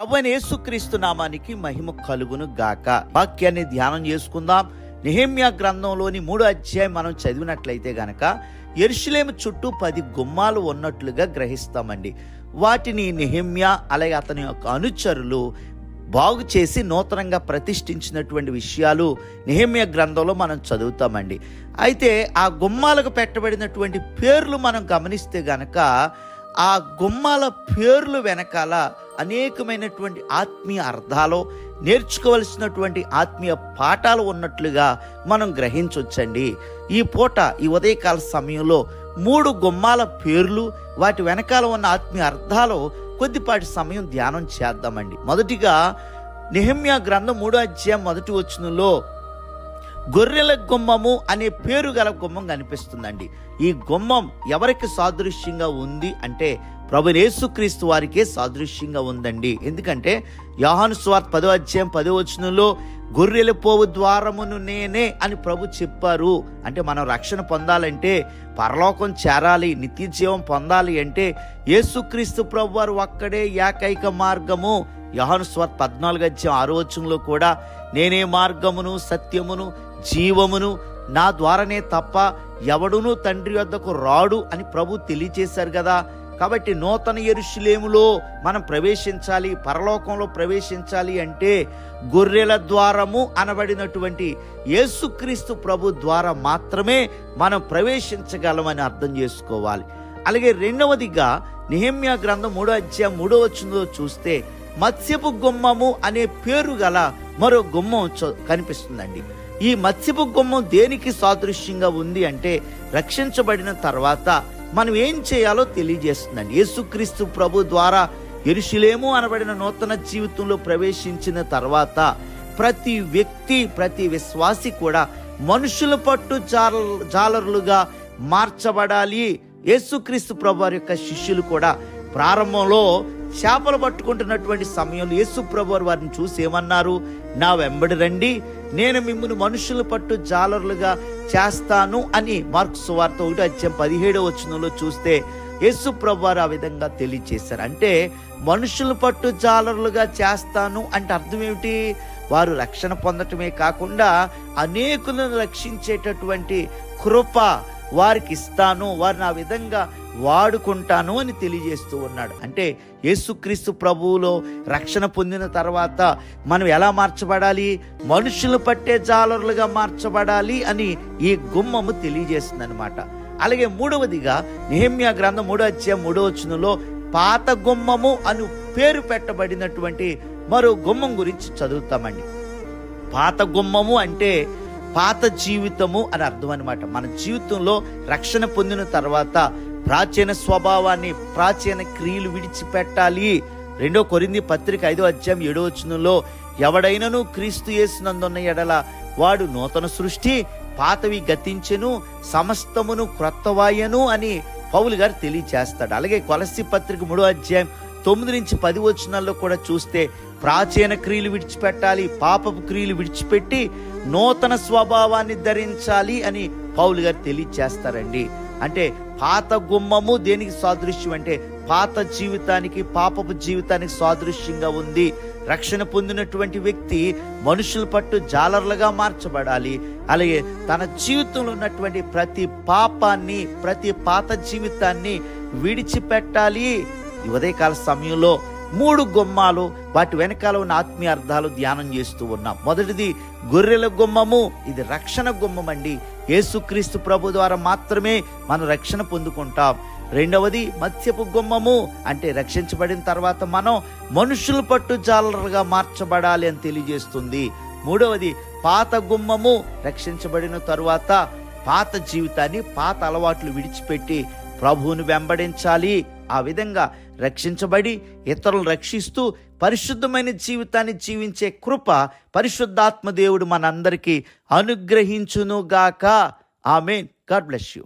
ప్రభువైన యేసుక్రీస్తు నామానికి మహిమ కలుగును గాక. వాక్యాన్ని ధ్యానం చేసుకుందాం. నెహమ్యా గ్రంథంలోని మూడు అధ్యాయం మనం చదివినట్లయితే గనక ఎరుషులేము చుట్టూ పది గుమ్మాలు ఉన్నట్లుగా గ్రహిస్తామండి. వాటిని నెహమ్యా అలాగే అతని యొక్క అనుచరులు బాగు చేసి నూతనంగా ప్రతిష్ఠించినటువంటి విషయాలు నిహిమ్య గ్రంథంలో మనం చదువుతామండి. అయితే ఆ గుమ్మాలకు పెట్టబడినటువంటి పేర్లు మనం గమనిస్తే గనక ఆ గుమ్మాల పేర్లు వెనకాల అనేకమైనటువంటి ఆత్మీయ అర్థాలు నేర్చుకోవలసినటువంటి ఆత్మీయ పాఠాలు ఉన్నట్లుగా మనం గ్రహించవచ్చండి ఈ పూట ఈ ఉదయకాల సమయంలో మూడు గుమ్మాల పేర్లు వాటి వెనకాల ఉన్న ఆత్మీయ అర్థాలు కొద్దిపాటి సమయం ధ్యానం చేద్దామండి. మొదటిగా నిహమ్య గ్రంథం మూడో అధ్యాయం మొదటి వచనంలో గొర్రెల గుమ్మము అనే పేరు గల గుమ్మం కనిపిస్తుందండి. ఈ గుమ్మం ఎవరికి సాదృశ్యంగా ఉంది అంటే ప్రభు యేసుక్రీస్తు వారికే సాదృశ్యంగా ఉందండి. ఎందుకంటే యోహాను స్వార్త్ పదో అధ్యాయం పదో వచనంలో గొర్రెల పోవు ద్వారమును నేనే అని ప్రభు చెప్పారు. అంటే మనం రక్షణ పొందాలంటే పరలోకం చేరాలి నిత్య జీవం పొందాలి అంటే యేసుక్రీస్తు ప్రభు వారు ఒక్కడే ఏకైక మార్గము. యోహాను స్వార్త్ పద్నాలుగు అధ్యాయం ఆరో వచనంలో కూడా నేనే మార్గమును సత్యమును జీవమును నా ద్వారానే తప్ప ఎవడునూ తండ్రి వద్దకు రాడు అని ప్రభు తెలియచేశారు కదా. కాబట్టి నూతన ఎరుషులేములో మనం ప్రవేశించాలి పరలోకంలో ప్రవేశించాలి అంటే గొర్రెల ద్వారము అనబడినటువంటి యేసుక్రీస్తు ప్రభు ద్వారా మాత్రమే మనం ప్రవేశించగలమని అర్థం చేసుకోవాలి. అలాగే రెండవదిగా నిహమ్య గ్రంథం మూడో అధ్యాయం మూడో వచ్చిందో చూస్తే మత్స్యపు గుమ్మము అనే పేరు గల మరో గుమ్మం చ- కనిపిస్తుందండి. ఈ మత్స్యపు గుమ్మం దేనికి సాదృశ్యంగా ఉంది అంటే రక్షించబడిన తర్వాత మనం ఏం చేయాలో తెలియజేస్తుందండి. యేసుక్రీస్తు ప్రభు ద్వారా ఎరుషులేము అనబడిన నూతన జీవితంలో ప్రవేశించిన తర్వాత ప్రతి వ్యక్తి ప్రతి విశ్వాసి కూడా మనుషుల పట్టు జాల జాలరులుగా మార్చబడాలి. యేసుక్రీస్తు ప్రభు వారి యొక్క శిష్యులు కూడా ప్రారంభంలో చేపలు పట్టుకుంటున్నటువంటి సమయంలో యేసు ప్రభు వారిని చూసి ఏమన్నారు? నా వెంబడి రండి నేను మిమ్మల్ని మనుషుల పట్టు జాలరులుగా చేస్తాను అని మార్క్స్ సువార్త ఒకటి అధ్యాయం పదిహేడో వచనంలో చూస్తే యేసు ప్రభువారు ఆ విధంగా తెలియచేశారు. అంటే మనుషులు పట్టు జాలరులుగా చేస్తాను అంటే అర్థం ఏమిటి? వారు రక్షణ పొందటమే కాకుండా అనేకులను రక్షించేటటువంటి కృప వారికి ఇస్తాను. వారిని ఆ విధంగా వాడుకుంటాను అని తెలియజేస్తూ ఉన్నాడు. అంటే యేసుక్రీస్తు ప్రభువులో రక్షణ పొందిన తర్వాత మనం ఎలా మార్చబడాలి? మనుషులు పట్టే జాలరులుగా మార్చబడాలి అని ఈ గుమ్మము తెలియజేస్తుంది అనమాట అలాగే మూడవదిగా నిహమ్య గ్రంథం మూడో అధ్యాయం మూడో వచనంలో పాత గుమ్మము అను పేరు పెట్టబడినటువంటి మరో గుమ్మం గురించి చదువుతామండి. పాత గుమ్మము అంటే పాత జీవితము అని అర్థం అనమాట మన జీవితంలో రక్షణ పొందిన తర్వాత ప్రాచీన స్వభావాన్ని ప్రాచీన క్రియలు విడిచిపెట్టాలి. రెండో కొరింది పత్రిక ఐదో అధ్యాయం ఏడో వచనంలో ఎవడైనను క్రీస్తు యేసునందున్న ఎడల వాడు నూతన సృష్టి పాతవి గతించెను సమస్తమును క్రొత్తవాయను అని పౌలు గారు తెలియచేస్తాడు. అలాగే కొలసి పత్రిక మూడో అధ్యాయం తొమ్మిది నుంచి పది వచనాల్లో కూడా చూస్తే ప్రాచీన క్రియలు విడిచిపెట్టాలి పాపపు క్రియలు విడిచిపెట్టి నూతన స్వభావాన్ని ధరించాలి అని పౌలు గారు తెలియచేస్తారండి. అంటే పాత గుమ్మము దేనికి సాదృశ్యం అంటే పాత జీవితానికి పాపపు జీవితానికి సాదృశ్యంగా ఉంది. రక్షణ పొందినటువంటి వ్యక్తి మనుషుల పట్టు జాలర్లుగా మార్చబడాలి. అలాగే తన జీవితంలో ఉన్నటువంటి ప్రతి పాపాన్ని ప్రతి పాత జీవితాన్ని విడిచిపెట్టాలి. ఈ ఉదయకాల సమయంలో మూడు గుమ్మాలు వాటి వెనకాల ఉన్న ఆత్మీయ అర్థాలు ధ్యానం చేస్తూ ఉన్నాం. మొదటిది గొర్రెల గుమ్మము ఇది రక్షణ గుమ్మం అండి యేసుక్రీస్తు ప్రభు ద్వారా మాత్రమే మనం రక్షణ పొందుకుంటాం. రెండవది మత్స్యపు గుమ్మము అంటే రక్షించబడిన తర్వాత మనం మనుషుల పట్టు జాలరుగా మార్చబడాలి అని తెలియజేస్తుంది. మూడవది పాత గుమ్మము రక్షించబడిన తరువాత పాత జీవితాన్ని పాత అలవాట్లు విడిచిపెట్టి ప్రభువును వెంబడించాలి. ఆ విధంగా రక్షించబడి ఇతరులను రక్షిస్తూ పరిశుద్ధమైన జీవితాన్ని జీవించే కృప పరిశుద్ధాత్మ దేవుడు మనందరికీ అనుగ్రహించునుగాక. ఆమెన్. God bless you.